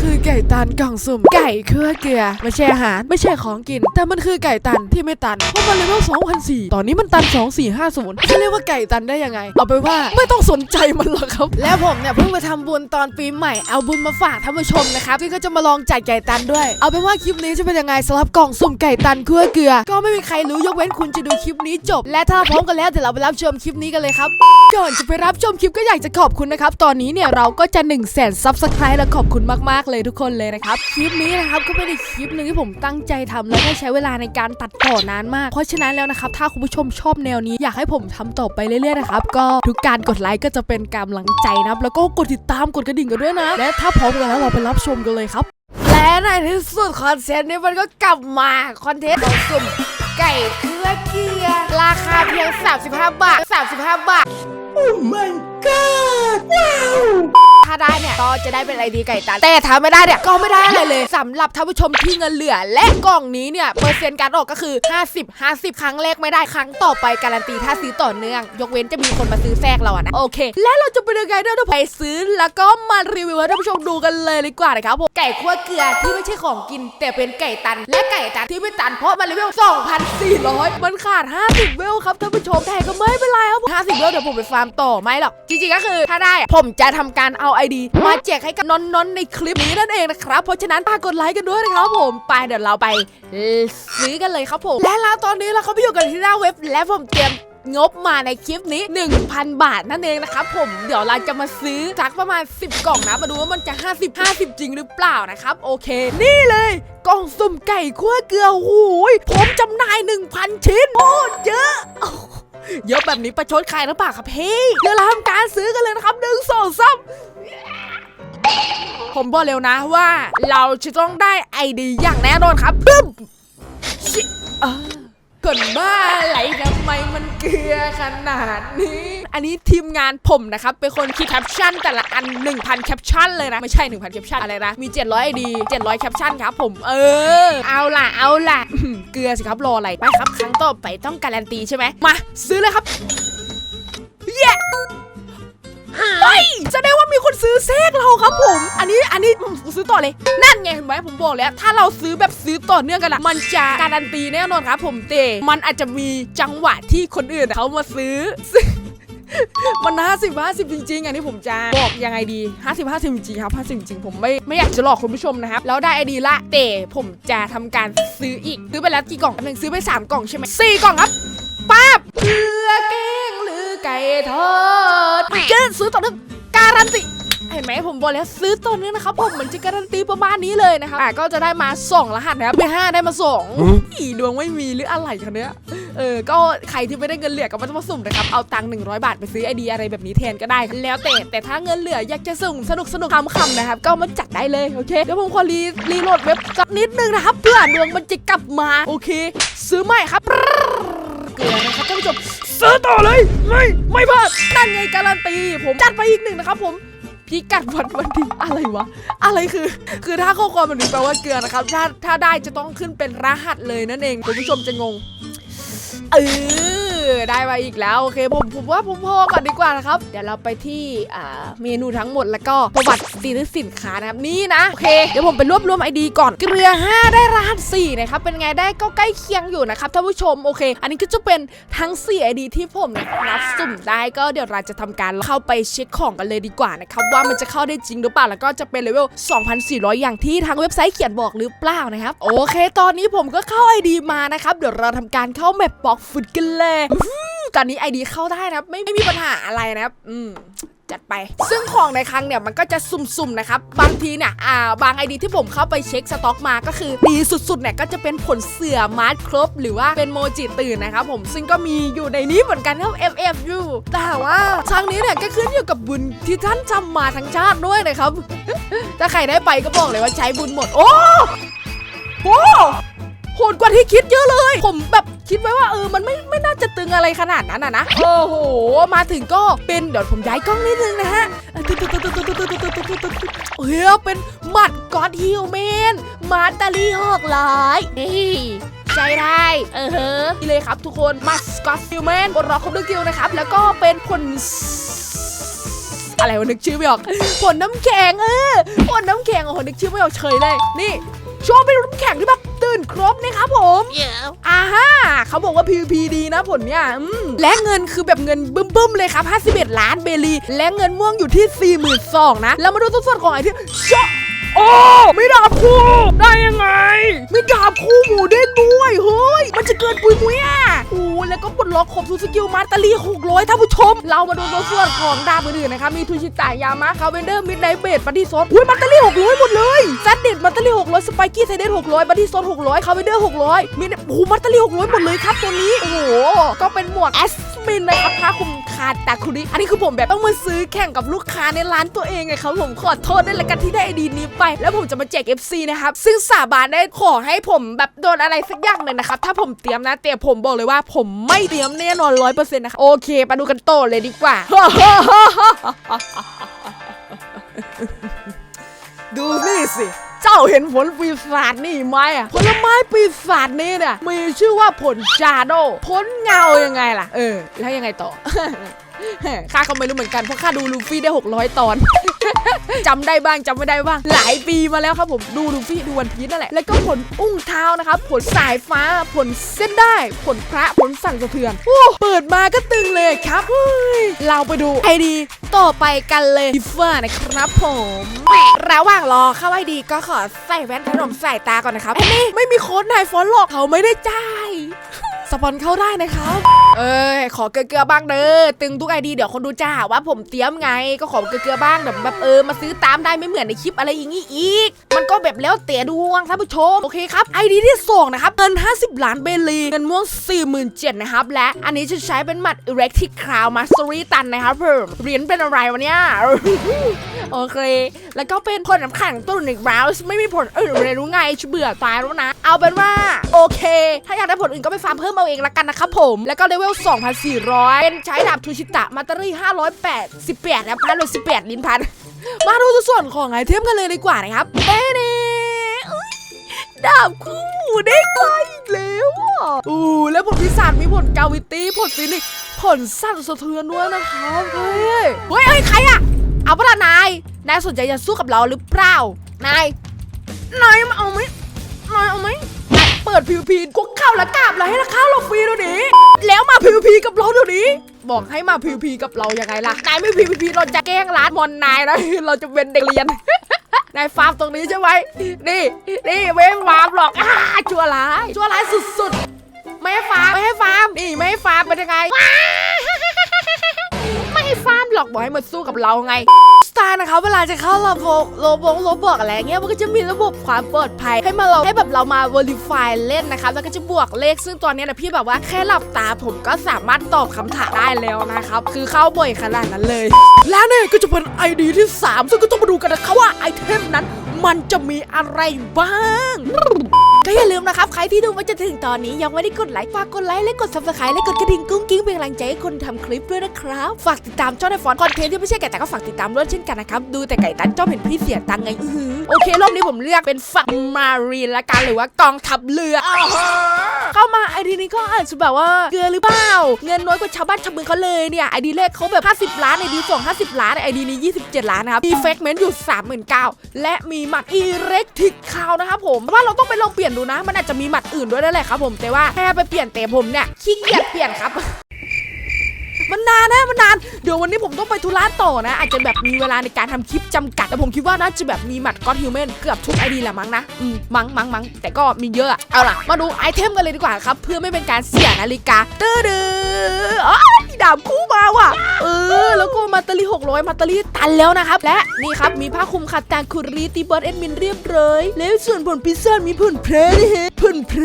คือไก่ตันกล่องสุ่มไก่เครือเกลือไม่ใช่อาหารไม่ใช่ของกิน แต่มันคือไก่ตันที่ไม่ตันเพราะมันเลเวล2004 ตอนนี้มันตัน 2450จะเรียกว่าไก่ตันได้ยังไง เอาไปว่าไม่ต้องสนใจมันหรอกครับ แล้วผมเนี่ยเพิ่งไปทำบุญตอนปีใหม่เอาบุญมาฝากท่านผู้ชมนะครับที่ก็จะมาลองจัดไก่ตันด้วย เอาเป็นว่าคลิปนี้จะเป็นยังไงสำหรับกล่องสุ่มไก่ตันเครือเกลือ ก็ไม่มีใครรู้ยกเว้นคุณจะดูคลิปนี้จบ และถ้าพร้อมกันแล้วเดี๋ยวเราไปรับชมคลิปนี้กันเลยครับก่อนจะไปรับชมคลิปก็อยากจะขอบคุณนะครับตอนนี้เนี่ยเราก็จะ1นึ่งแสนซับสไครต์และขอบคุณมากๆเลยทุกคนเลยนะครับคลิปนี้นะครับก็เป็นอีกคลิปหนึ่งที่ผมตั้งใจทำแล้วก็ใช้เวลาในการตัดต่อนานมาก เพราะฉะนั้นแล้วนะครับถ้าคุณผู้ชมชอบแนวนี้อยากให้ผมทำต่อไปเรื่อยๆนะครับก็ทุกการกดไลค์ก็จะเป็นกำลังใจนะครับแล้วก็กดติดตามกดกระดิ่งกันด้วยนะ และถ้าพร้อมกันแล้วเราไปรับชมกันเลยครับและในที่สุดคอนเทนต์นี้มันก็กลับมาคอนเทนต์ของสุ่มไก่เครือเกียร์ราคาเพียง 35 บาท 35 บาท ถ้าได้เนี่ยก็จะได้เป็นไอดีไก่ตันแต่ถ้าไม่ได้เนี่ยก็ไม่ได้อะไรเลยสำหรับท่านผู้ชมที่เงินเหลือ และกล่องนี้เนี่ยเปอร์เซ็นต์การออกก็คือ 50 50 ครั้งแรกไม่ได้ครั้งต่อไปการันตีถ้าซื้อต่อเนื่อง ยกเว้นจะมีคนมาซื้อแทรกเราอะนะโอเค และเราจะเป็นยังไงเดี๋ยวเราไปซื้อแล้วก็มารีวิวให้ท่านผู้ชมดูกันเลยดีกว่านะครับผมไก่คั่วเกลือที่ไม่ใช่ของกิน แต่เป็นไก่ตัน และไก่ตันที่ไม่ตันเพราะมันเลเวล2,400 มันขาด 50 เวลครับท่านผู้ชมแต่ก็ไม่เป็นไรครับ50 เวลเดี๋ยวผมไปฟาร์มต่อไม่หรอกจริงๆก็คือถ้าได้ผมจะทำการเอาไอดีมาแจกให้กับน้องๆในคลิปนี้นั่นเองนะครับ เพราะฉะนั้นฝากกดไลค์กันด้วยนะครับผม ไปเดี๋ยวเราไปซื้อกันเลยครับผม และแล้วตอนนี้เราก็ไปอยู่กันที่หน้าเว็บ และผมเตรียมงบมาในคลิปนี้ 1,000 บาทนั่นเองนะครับผมเดี๋ยวเราจะมาซื้อสักประมาณ 10 กล่องนะ มาดูว่ามันจะ 50 50 จริงหรือเปล่านะครับ โอเค นี่เลยกล่องสุ่มไก่คั่วเกลือโอ้ยผมจำหน่าย 1,000 ชิ้นโอ้เยอะ เยอะแบบนี้ประชดใครหรือเปล่าครับพี่เดี๋ยวเราทำการซื้อกันเลยนะครับหนึ่งสองสามผมบอกเร็วนะว่า เราจะต้องได้ไอดีอย่างแน่นอนครับบึ้มชิอ่า ก่อนบ้าอะไรทำไมมันเกลือขนาดนี้ อันนี้ทีมงานผมนะครับ เป็นคนคิดแคปชั่นแต่ละอัน 1,000 แคปชั่นเลยนะ ไม่ใช่ 1,000 แคปชั่นอะไรนะ มี 700ไอดี700 แคปชั่นครับผม เออ เอาล่ะ เอาล่ะ เกลือสิครับ รออะไร ไปครับ ครั้งต่อไปต้องการันตีใช่ไหม มา ซื้อเลยครับเย้เฮ้ยแสดงว่ามีคนซื้อเซกเราครับผม อืมซื้อต่อเลย นั่นไงเห็นไหมผมบอกแล้ว ถ้าเราซื้อแบบซื้อต่อเนื่องกันละมันจะการันตีแน่นอนครับผมเตมันอาจจะมีจังหวะที่คนอื่นเขามาซื้อมันห้าสิบห้าสิบจริงๆอันนี้ผมจะบอกยังไงดีห้าสิบห้าสิบจริงๆครับห้าสิบจริงๆผมไม่ไม่อยากจะหลอกคุณผู้ชมนะครับ แล้วได้ไอดีละแต่ผมจะทำการซื้ออีก ซื้อไปแล้วกี่กล่องหนึ่งซื้อไปสามกล่องใช่ไหมสี่กล่องครับป้าบเกลือแกงหรือไก่ทอดเกินซื้อต่อเนื่องการันตี เห็นไหมผมบอกแล้วซื้อตัวนี้นะครับผมเหมือนจะการันตีประมาณนี้เลยนะครับอะก็จะได้มา2รหัสนะครับไป5ได้มา2อีดวงไม่มีหรืออะไรคะเนี้ยเออก็ใครที่ไม่ได้เงินเหลือก็ไม่ต้องมาสุ่มนะครับเอาตังค์100บาทไปซื้อไอเดียอะไรแบบนี้แทนก็ได้ แล้วแต่แต่ถ้าเงินเหลืออยากจะสุ่มสนุกสนุกคำๆนะครับ ก็มาจัดได้เลยโอเคเดี๋ยวผมขอรีรีโหลดเว็บสักนิดนึงนะครับเพื่อดวงมันจะกลับมาโอเค ซื้อใหม่ครับเกลือนะครับท่านผู้ชมซื้อต่อเลยไม่ไม่พลาดนั่นไงการันตี ผมจัดไปอีกหนึ่งนะครับผม พิกัดวันวันทีอะไรวะ อะไรคือ คือถ้าข้อความมันมีแปลว่าเกลือนะครับ ถ้าถ้าได้จะต้องขึ้นเป็นรหัสเลยนั่นเองคุณผู้ชมจะงง เออ ได้มาอีกแล้วโอเคผมผมว่าผมพอก่อนดีกว่านะครับ เดี๋ยวเราไปที่อ่าเมนูทั้งหมดแล้วก็ประวัติสินสินค้านะครับนี่นะโอเคเดี๋ยวผมไปรวบรวมไอดีก่อนเกลือ 5 ได้รหัส4นะครับเป็นไงได้ก็ใกล้เคียงอยู่นะครับท่านผู้ชมโอเค อันนี้ก็จะเป็นทั้ง4ไอดีที่ผมนับสุ่มได้ก็เดี๋ยวเราจะทำการเข้าไปเช็คของกันเลยดีกว่านะครับว่ามันจะเข้าได้จริงหรือเปล่าแล้วก็จะเป็นเลเวล 2,400 อย่างที่ทางเว็บไซต์เขียนบอกหรือเปล่านะครับโอเค ตอนนี้ผมก็เข้าไอดีมานะครับเดี๋ยวเราทำการเข้าแมปบอกฟุตกันเลยตอนนี้ไอดีเข้าได้นะครับไม่ไม่มีปัญหาอะไรนะครับ อืมจัดไป ซึ่งของในครั้งเนี่ยมันก็จะสุ่มๆนะครับ บางทีเนี่ยอ่าบางไอดีที่ผมเข้าไปเช็คสต็อกมาก็คือดีสุดๆเนี่ยก็จะเป็นผลเสือมาร์ทครบ หรือว่าเป็นโมจิตื่นนะครับผมซึ่งก็มีอยู่ในนี้เหมือนกันครับ FFU แต่ว่าครั้งนี้เนี่ยก็ขึ้นอยู่กับบุญที่ท่านทำมาทั้งชาติด้วยนะครับ ถ้าใครได้ไปก็บอกเลยว่าใช้บุญหมด โอ้โห โหดกว่าที่คิดเยอะเลย ผมแบบคิดไว้ว่าเออมันไม่ไม่น่าจะตึงอะไรขนาดนั้นอะนะโอ้โห มาถึงก็เป็นเดี๋ยวผมย้ายกล้องนิดนึงนะฮะเฮ้ยเป็นหมัดกอดฮิวแมนมาตาลีหอกหลายนี่ใจได้เออเฮ้อนี่เลยครับทุกคนมาสกอตฮิวแมนบนรอคอมเดอร์กิลนะครับ แล้วก็เป็นผลออะไรวะนึกชื่อไม่ออกผลน้ำแข็งเออผลน้ำแข็งโอ้โหนึกชื่อไม่ออกเฉยเลย นี่ ช่วงเป็นน้ำแข็งที่แบบตื่นครบนะครับผมอ่าฮะเขาบอกว่า PVP ดีนะผลเนี่ยอืมและเงินคือแบบเงินบึ้มๆเลยครับ 51 ล้านเบลี และเงินม่วงอยู่ที่ 42,000นะ แล้วมาดูตัวส่วนของไอเทมชะ โอ้ไม่ดาบคู่ได้ยังไง ไม่ดาบคู่หมูเด้งด้วยเฮ้ยมันจะเกินปุยมุ้ยอะโอ้แล้วก็ปลดล็อกครบทุกสกิลมาตาลี600ท่านผู้ชม เรามาดูตัวส่วนของดาบอื่นๆนะครับมีทูชิตายามะคาเวนเดอร์มิดไนเบดบัตตี้ซอสอุ้ยมาตาลี600หมดเลยแซดเด็ดมาตาลี600สไปกี้ไซเดน600บัตตี้ซอส600คาเวนเดอร์600มีโอ้มาตาลี600หมดเลยครับตัวนี้โอ้โหก็เป็นหมวกแอส มินนะครับผ้าคลุมคาตาคุริอันนี้คือผมแบบต้องมาซื้อแข่งกับลูกค้าในร้านตัวเองไงครับผมขอโทษด้วยละกันที่ได้ไอดีนี้ไป แล้วผมจะมาแจก FC นะครับซึ่งสาบานได้ขอให้ผมแบบโดนอะไรสักอย่างเลยนะครับถ้าผมเตรียมนะแต่ผมบอกเลยว่า ผมไม่เตรียมแน่นอนร้อยเปอร์เซ็นต์นะครับโอเคมาดูกันโตเลยดีกว่า ดูนี่สิ เจ้าเห็นผลปีศาจนี่ไหมอะผลไม้ปีศาจนี่เนี่ยมีชื่อว่าผลจาโดผลเงายังไงล่ะ เออ แล้วยังไงต่อ ข้าก็ไม่รู้เหมือนกันเพราะข้าดูลูฟี่ได้ 600 ตอนจำได้บ้างจำไม่ได้บ้าง หลายปีมาแล้วครับผมดูลูฟี่ดูวันพีชนั่นแหละ แล้วก็ผลอุ้งเท้านะครับ ผลสายฟ้าผลเส้นได้ ผลพระผลสั่นสะเทือนโอ้เปิดมาก็ตึงเลยครับเราไปดูไอดีต่อไปกันเลยดิฟ้านะครับผมระหว่างรอเข้าไอดีก็ขอใส่แว่นขนมใส่ตาก่อนนะครับนนี้ไม่มีโค้ดนายฟอนหรอกเขาไม่ได้จ่ายสปอนเข้าได้นะครับ เอ้ยขอเกลือๆบ้างเด้อตึงทุกไอดีเดี๋ยวคนดูจะหาว่าผมเตรียมไงก็ขอเกลือๆบ้างแบบแบบเออมาซื้อตามได้ไม่เหมือนในคลิปอะไรอย่างงี้อีก มันก็แบบแล้วแต่ดวงท่านผู้ชมโอเคครับไอดีที่สองนะครับเงิน 50 ล้านเบลีเงินม่วง47,000นะครับและอันนี้จะใช้เป็นหมัด Erectic Crown Mastery ตันนะครับเพิ่มเหรียญเป็นอะไรวะเนี่ยโอเค แล้วก็เป็นผลน้ำแข็งตัวหนึ่งราวไม่มีผลอื่นเลยรู้ไงเบื่อตายแล้วนะ เอาเป็นว่าโอเค ถ้าอยากได้ผลอื่นก็ไปฟาร์มเพิ่มเอาเองละกันนะครับผมแล้วก็เลเวล 2,400เป็นใช้ดาบทูชิตะมาตารี่588นะพันเลย18ลิ้นพัน มาดูส่วนของไอเทมกันเลยดีกว่านะครับเต้เน่อุ๊ยดาบคู่หมูได้ไกลอีกแล้วอะอู้แล้วผลพิศาจมีผลกาวิตี้ผลฟินิกผลสั่นสะเทือนด้วยนะครับเฮ้ยเฮ้ยใครอะเอาเปล่ะนาย นายสนใจจะสู้กับเราหรือเปล่า นาย นายมาเอาไหมนายเอาไหมนาย เปิดพิวพีคุกเข้าและกราบเลยให้ราคาเราฟรีตัวนี้ แล้วมาพิวพีกับเราตัวนี้ บอกให้มาพิวพีกับเรายังไงล่ะ นายไม่พิวพีเราจะแกล้งร้านมอนนายนะเราจะเป็นเด็กเรียนนายฟาร์มตรงนี้ใช่ไหมนี่ นี่ไม่ฟาร์มหรอกอ้าชั่วร้าย ชั่วร้ายสุดๆ ไม่ให้ฟาร์ม ไม่ให้ฟาร์ม นี่ไม่ให้ฟาร์มเป็นยังไง อกบอกให้มาสู้กับเราไงสตาร์นะคะเวลาจะเข้าระบบโลบงโลบอกอะไรเงี้ยมันก็จะมีระบบความปลอดภัย ให้มาเราให้แบบเรามา verify เล่นนะคะแล้วก็จะบวกเลขซึ่งตอนนี้นะพี่แบบว่าแค่หลับตาผมก็สามารถตอบคำถามได้แล้วนะครับคือเข้าบ่อยขนาดนั้นเลย แล้วเนี่ยก็จะเป็น ID ที่ 3 ซึ่งก็ต้องมาดูกันนะคะว่าไอเทมนั้น มันจะมีอะไรบ้าง นะครับ ใครที่ดูมาจนถึงตอนนี้ยังไม่ได้กดไลค์ฝากกดไลค์และกด subscribe และกดกระดิ่งกุ้งกิ้งเป็นกำลังใจให้คนทำคลิปด้วยนะครับฝากติดตามช่องในฟอนคอนเทนต์ที่ไม่ใช่ไก่แต่ก็ฝากติดตามด้วยเช่นกันนะครับดูแต่ไก่ตันชอบเห็นพี่เสียตังค์ไงอื้ออโอเครอบนี้ผมเลือกเป็นฝั่งมารีนละกันหรือว่ากองทัพเรือเข้ามาไอดีนี้ก็อาจจะแบบว่าเกลือหรือเปล่าเงินน้อยกว่าชาวบ้านชาวเมืองเขาเลยเนี่ยไอดีแรกเขาแบบ 50 ล้านไอดีสอง50ล้านไอดีนี้ 27 ล้านนะครับมีเฟกเมนต์อยู่ 39,000และมีหมัดอีเร็กทิกคาวนะครับผมว่าเราต้องไปลองเปลี่ยนดูนะมันอาจจะมีหมัดอื่นด้วยนั่นแหละครับผมแต่ว่าแค่ไปเปลี่ยนแต่ผมเนี่ยขี้เกียจเปลี่ยนครับมันนานนะมันนานเดี๋ยววันนี้ผมต้องไปธุระต่อนะ อาจจะแบบมีเวลาในการทำคลิปจำกัด แต่ผมคิดว่าน่าจะแบบมีหมัดก็อดฮิวแมนเกือบทุกไอดีแหละมั้งนะอืมมั้งมั้งมั้งแต่ก็มีเยอะเอาล่ะ มาดูไอเทมกันเลยดีกว่าครับ เพื่อไม่เป็นการเสียนาฬิกาตื้อดื้ออ๋อดาบคู่าว่ะ เออ แล้วก็มาตาลี600 มาตาลีตันแล้วนะครับ และนี่ครับ มีผ้าคลุมคาตาคุรีตีบอสเอ็ดมินเรียบร้อย แล้วส่วนผลพิซซ่ามีผลเพลนะฮะผลเพล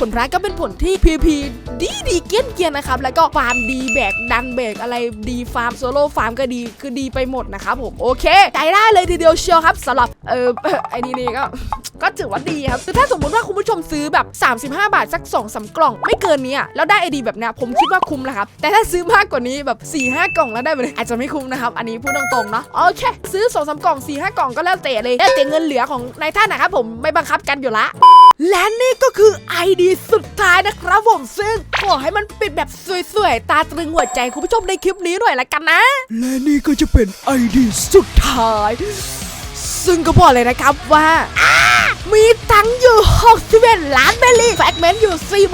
ผลพระก็เป็นผลที่พีพีดีดีเกี้ยนเกียนนะครับ แล้วก็ฟาร์มดีแบกดันแบกอะไรดีฟาร์มโซโล่ฟาร์มก็ดีคือดีไปหมดนะครับผมโอเคใจได้เลยทีเดียวเชียวครับสำหรับเออไอ้นี่นี่ก็ก็ถือว่าดีครับคือถ้าสมมติว่าคุณผู้ชมซื้อแบบ 35 บาทสัก2อสากล่อง ไม่เกินนี้แล้วได้ไอดีแบบเนี้ยผมคิดว่าคุ้มนะครับแต่ถ้าซื้อมากกว่านี้แบบ4ี่ห้ากล่องแล้วได้ไปเลยอาจจะไม่คุ้มนะครับอันนี้พูดตรงๆเนาะโอเค ซื้อสองสากล่อง4ี่ห้ากล่องก็แล้วแต่เลยแล้วแต่เงินเหลือของนายท่านนะครับผมไม่บังคับกันอยู่ละและนี่ก็คือไอดีสุดท้ายนะครับผมซึ่งขอให้มันปิดแบบสวยๆ ตาตรึงหัวใจคุณผู้ชมในคลิปนี้หน่อยละกันนะ และนี่ก็จะเป็นไอดีสุดท้าย ซึ่งก็บอกเลยนะครับว่า มีตังอยู่ 61 ล้านเบลลี่แฟกเมนต์อยู่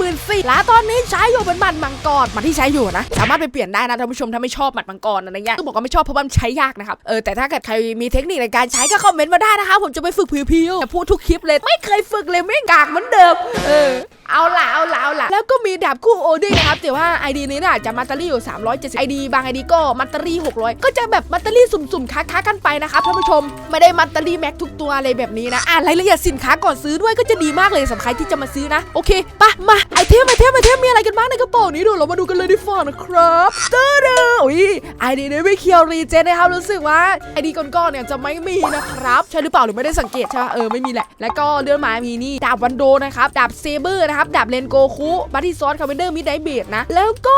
44,000ล้านตอนนี้ใช้อยู่เป็นหมัดมังกรมัดที่ใช้อยู่นะ สามารถไปเปลี่ยนได้นะท่านผู้ชมถ้าไม่ชอบหมัดมังกรอะไรเงี้ยต้องบอกว่าไม่ชอบเพราะว่ามันใช้ยากนะครับเออแต่ถ้าเกิดใครมีเทคนิคในการใช้ก็คอมเมนต์มาได้นะคะผมจะไปฝึกพิวๆจะพูดทุกคลิปเลยไม่เคยฝึกเลยไม่กากเหมือนเดิม เออเอาล่ะเอาล่ะเอาล่ะแล้วก็มีดาบคู่โอดี้นะครับแต่ว่า ID นี้น่ะจะมัตเตอรี่อยู่ 370 ID บาง ID ก็มัตเตอรี่600 ก็จะแบบมัตเตอรี่สุ่มๆค้าๆกันไปนะครับท่านผู้ชมไม่ได้มัตเตอรี่แม็กทุกตัวอะไรแบบนี้นะอ่านรายละเอียดสินค้าก่อนซื้อด้วยก็จะดีมากเลยสำหรับใครที่จะมาซื้อนะ โอเคปะมาไอเทมไอเทมไอเทมมีอะไรกันบ้างในกระเป๋านี้ดี๋ยวเรามาดูกันเลยดีฟ่านะครับเตึ้ดอร์อุ้ยไอเดีนี้ไม่เคียวรีเจนนะครับรู้สึกว่าไอดีก่อนๆเนี่ยจะไม่มีนะครับใช่หรือเปล่าหรือไม่ได้สังเกตใช่ปะเออไม่มีแหละ แล้วก็เลื่อนมามีนี่ดาบวันโดนะครับดาบเซเบอร์นะครับดาบเลนโกคุบัตตี้ซอสคาเวนเดอร์มิดไนเบดนะแล้วก็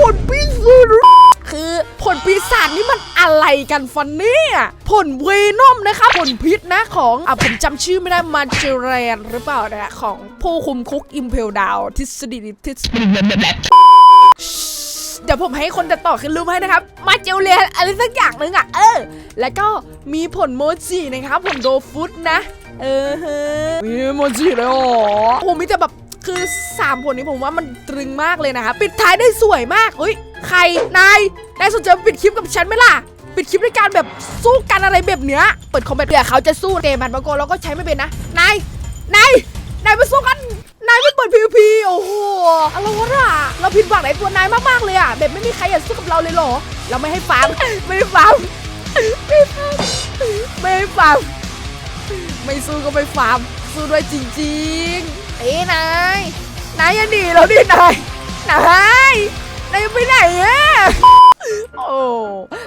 ผลปีศาจคือผลปีศาจนี่มันอะไรกันฟันเนี่ยผลเวนอมนะครับผลพิษนะของอะผมจำชื่อไม่ได้มาเจเรนหรือเปล่านะของผู้คุมคุกอิมเพลดาวทฤษฎีทฤษฎีเดี๋ยวผมให้คนตัดต่อขึ้นรูปให้นะครับ มาเจลเลียนอะไรสักอย่างนึงอะ เออ แล้วก็มีผลโมจินะครับผลโดฟุตนะ เออฮะมีโมจิเลยอ๋อโอ้โหมีแต่แบบ คือ3ผลนี้ผมว่ามันตรึงมากเลยนะครับปิดท้ายได้สวยมากเฮ้ยใครนายนายสนใจปิดคลิปกับฉันไหมล่ะปิดคลิปด้วยการแบบสู้กันอะไรแบบเนี้ยเปิดคอมเมนต์เดี๋ยวเขาจะสู้เกมมันบางคนเราก็ใช้ไม่เป็นนะนายนายนายมาสู้กันนายไม่เปิด PVP โอ้โหอะไรวะน่ะเราผิดหวังในตัวนายมากๆเลยอะแบบไม่มีใครอยากสู้กับเราเลยหรอ เราไม่ให้ฟาร์มไม่ฟาร์มไม่ฟาร์มไม่ฟาร์มไม่สู้ก็ไม่ฟาร์มสู้ด้วยจริง ๆ เอ้ยนายนายยังดีเราดินายนายนายไปไหนอะโอ้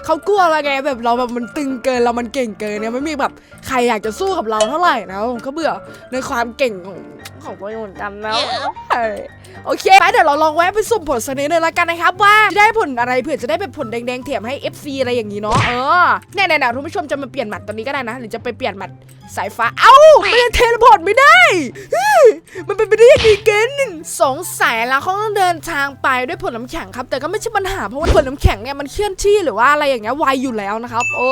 เขากลัวอะไรไงแบบเราแบบมันตึงเกินเรามันเก่งเกินเนี่ยไม่มีแบบใครอยากจะสู้กับเราเท่าไหร่นะผมก็เบื่อในความเก่งของของตัวเองเหมือนกันแล้ว โอเคไปเดี๋ยวเราลองแวะไปสุ่มผลสกนิดนึงละกันนะครับว่าจะได้ผลอะไรเผื่อจะได้เป็นผลแดงๆเถียมให้ FC อะไรอย่างนี้เนาะเออเนี่ยเนี่ยนะคุณผู้ชมจะมาเปลี่ยนหมัดตัวนี้ก็ได้นะหรือจะไปเปลี่ยนหมัดสายฟ้าเอ้าไม่ได้เทเลพอร์ตไม่ได้ มันเป็นไปได้ยังไงกันสงสัยแล้วเขาต้องเดินทางไปด้วยผลน้ำแข็งครับ แต่ก็ไม่ใช่ปัญหาเพราะว่าผลน้ำแข็งเนี่ยมันเคลื่อนที่หรือว่าอะไรอย่างเงี้ยไวอยู่แล้วนะครับ โอ้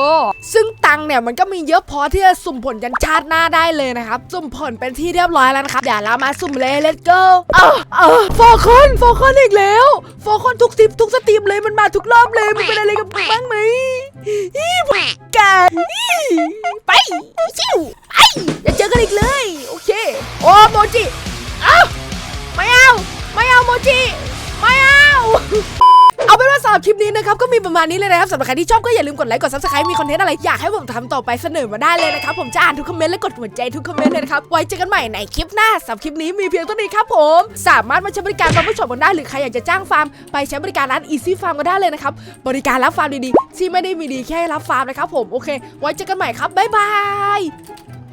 ซึ่งตังเนี่ยมันก็มีเยอะพอที่จะสุ่มผลยันชาติหน้าได้เลยนะครับสุ่มผลเป็นที่เรียบร้อยแล้วนะครับเดี๋ยวเรามาสุ่มเลย let's go เออเออโฟคอนโฟคอนอีกแล้วโฟคอนทุกสิบทุกสตรีมเลยมันมาทุกรอบเลยมันเป็นอะไรกับมึงบ้างไหมอีบวกแก่ไปชิวไปอย่าเจอกันอีกเลย โอเค โอ้โมจิ เอ้าไม่เอา ไม่เอาโมจิ รับคลิปนี้นะครับก็มีประมาณนี้เลยนะครับสำหรับใครที่ชอบก็อย่าลืมกดไลค์กดซับสไครต์มีคอนเทนต์อะไรอยากให้ผมทำต่อไปเสนอมาได้เลยนะครับผมจะอ่านทุกคอมเมนต์และกดหัวใจทุกคอมเมนต์เลยนะครับไว้เจอกันใหม่ในคลิปหน้าสำหรับคลิปนี้มีเพียงเท่านี้ครับผม สามารถมาใช้บริการบางผู้ชมกันได้หรือใครอยากจะจ้างฟาร์มไปใช้บริการร้าน Easy Farm ก็ได้เลยนะครับบริการรับฟาร์มดีๆที่ไม่ได้มีดีแค่รับฟาร์มนะครับผมโอเค ไว้เจอกันใหม่ครับบ๊ายบาย